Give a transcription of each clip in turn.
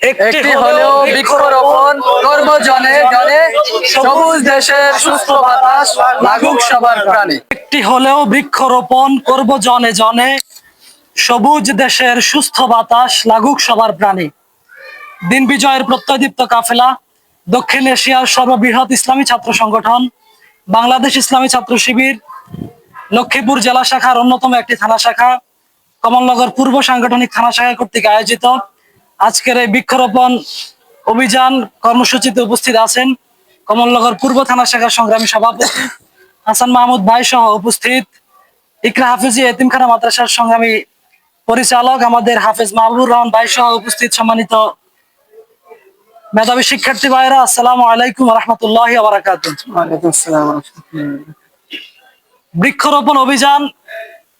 একটি হলেও বৃক্ষরোপণ করব জনে জনে সবুজ দেশের সুস্থ বাতাস লাগুক সবার প্রাণে। একটি হলেও বৃক্ষরোপণ করব জনে জনে সবুজ দেশের সুস্থ বাতাস লাগুক সবার প্রাণী। দিন বিজয়ের প্রত্যয়দীপ্ত কাফেলা দক্ষিণ এশিয়ার সর্ববৃহৎ ইসলামী ছাত্র সংগঠন বাংলাদেশ ইসলামী ছাত্র শিবির লক্ষ্মীপুর জেলা শাখার অন্যতম একটি থানা শাখা কমলনগর পূর্ব সাংগঠনিক থানা শাখা কর্তৃক আয়োজিত আজকের এই বৃক্ষরোপণ অভিযান কর্মসূচিতে উপস্থিত আছেন কমলনগর পূর্ব থানা শাখার সংগ্রামী সভাপতি হাসান মাহমুদ ভাই সহ উপস্থিত ইকরা হাফিজি এতিমখানা মাদ্রাসার সংগ্রামী পরিচালক আমাদের হাফেজ মাহবুর রহমান ভাই সহ উপস্থিত সম্মানিত মেধাবী শিক্ষার্থী ভাইরা আসসালামু আলাইকুম রহমতুল্লাহ বৃক্ষরোপণ অভিযান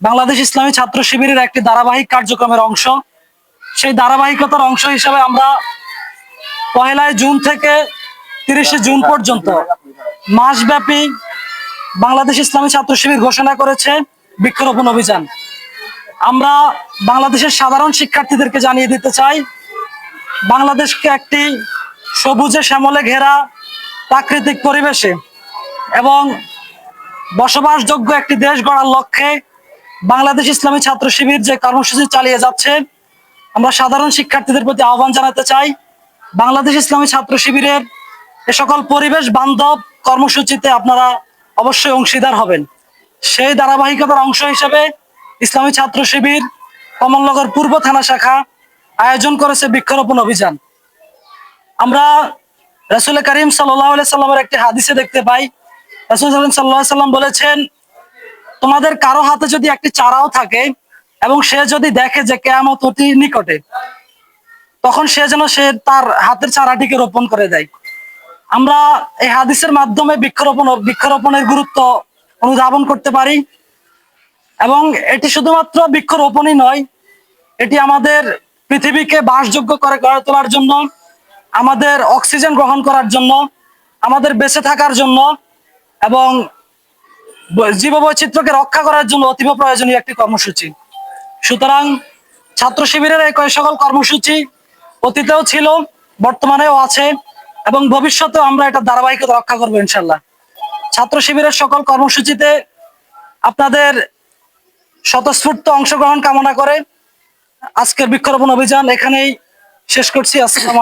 বাংলাদেশ ইসলামী ছাত্র শিবিরের একটি ধারাবাহিক কার্যক্রমের অংশ সেই ধারাবাহিকতার অংশ হিসাবে আমরা পহেলাই জুন থেকে তিরিশে জুন পর্যন্ত মাসব্যাপী বাংলাদেশ ইসলামী ছাত্র শিবির ঘোষণা করেছে বৃক্ষরোপণ অভিযান। আমরা বাংলাদেশের সাধারণ শিক্ষার্থীদেরকে জানিয়ে দিতে চাই, বাংলাদেশকে একটি সবুজে শ্যামলে ঘেরা প্রাকৃতিক পরিবেশে এবং বসবাসযোগ্য একটি দেশ গড়ার লক্ষ্যে বাংলাদেশ ইসলামী ছাত্র শিবির যে কর্মসূচি চালিয়ে যাচ্ছে আমরা সাধারণ শিক্ষার্থীদের প্রতি আহ্বান জানাতে চাই, বাংলাদেশ ইসলামী ছাত্র শিবিরের এ সকল পরিবেশ বান্ধব কর্মসূচিতে আপনারা অবশ্যই অংশীদার হবেন। সেই ধারাবাহিকতার অংশ হিসেবে ইসলামী ছাত্র শিবির কমলনগর পূর্ব থানা শাখা আয়োজন করেছে বৃক্ষরোপণ অভিযান। আমরা রসুল করিম সাল্লাহ সাল্লামের একটি হাদিসে দেখতে পাই, রসুল সাল্লাম বলেছেন, তোমাদের কারও হাতে যদি একটি চারাও থাকে এবং সে যদি দেখে যে কেয়ামত অতি নিকটে, তখন সে যেন সে তার হাতের চারাটিকে রোপণ করে দেয়। আমরা এই হাদিসের মাধ্যমে বৃক্ষরোপণ বৃক্ষরোপণের গুরুত্ব অনুধাবন করতে পারি এবং এটি শুধুমাত্র বৃক্ষরোপণই নয়, এটি আমাদের পৃথিবীকে বাসযোগ্য করে গড়ে তোলার জন্য, আমাদের অক্সিজেন গ্রহণ করার জন্য, আমাদের বেঁচে থাকার জন্য এবং জীববৈচিত্র্যকে রক্ষা করার জন্য অতীব প্রয়োজনীয় একটি কর্মসূচি। সুতরাং ছাত্র শিবিরের এই সকল কর্মসূচি অতীতেও ছিল, বর্তমানেও আছে এবং ভবিষ্যতেও আমরা এটা ধারাবাহিকতা রক্ষা করব ইনশাল্লাহ ছাত্র শিবিরের সকল কর্মসূচিতে আপনাদের স্বতঃস্ফূর্ত অংশগ্রহণ কামনা করে আজকের বৃক্ষরোপণ অভিযান এখানেই শেষ করছি। আসসালাম